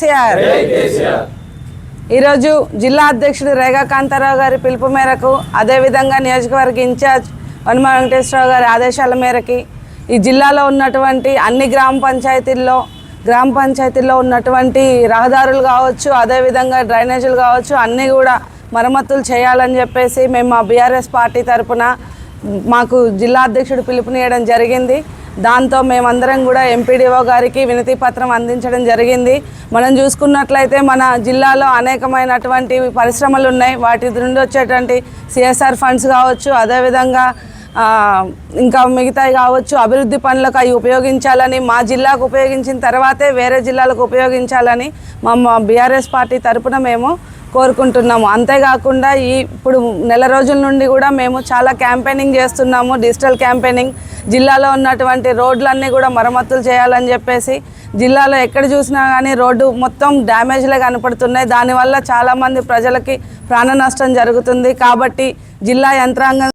కేసీఆర్. ఈరోజు జిల్లా అధ్యక్షుడు రేగా కాంతారావు గారి పిలుపు మేరకు అదేవిధంగా నియోజకవర్గ ఇన్ఛార్జ్ వనమ వెంకటేశ్వరరావు గారి ఆదేశాల మేరకి ఈ జిల్లాలో ఉన్నటువంటి అన్ని గ్రామ పంచాయతీల్లో గ్రామ పంచాయతీల్లో ఉన్నటువంటి రహదారులు కావచ్చు అదేవిధంగా డ్రైనేజీలు కావచ్చు అన్నీ కూడా మరమ్మతులు చేయాలని చెప్పేసి మేము మా బీఆర్ఎస్ పార్టీ తరపున మాకు జిల్లా అధ్యక్షుడు పిలుపునియడం జరిగింది. దాంతో మేమందరం కూడా ఎంపీడీఓ గారికి వినతి పత్రం అందించడం జరిగింది. మనం చూసుకున్నట్లయితే మన జిల్లాలో అనేకమైనటువంటి పరిశ్రమలు ఉన్నాయి వాటి నుండి వచ్చేటువంటి సిఎస్ఆర్ ఫండ్స్ కావచ్చు అదేవిధంగా ఇంకా మిగతాయి కావచ్చు అభివృద్ధి పనులకు అవి ఉపయోగించాలని మా జిల్లాకు ఉపయోగించిన తర్వాతే వేరే జిల్లాలకు ఉపయోగించాలని మా బీఆర్ఎస్ పార్టీ తరపున మేము కోరుకుంటున్నాము. అంతేకాకుండా ఈ ఇప్పుడు నెల రోజుల నుండి కూడా మేము చాలా క్యాంపెయినింగ్ చేస్తున్నాము. డిజిటల్ క్యాంపెయినింగ్ జిల్లాలో ఉన్నటువంటి రోడ్లన్నీ కూడా మరమ్మతులు చేయాలని చెప్పేసి జిల్లాలో ఎక్కడ చూసినా కానీ రోడ్డు మొత్తం డ్యామేజ్లే కనపడుతున్నాయి. దానివల్ల చాలామంది ప్రజలకి ప్రాణ నష్టం జరుగుతుంది. కాబట్టి జిల్లా యంత్రాంగం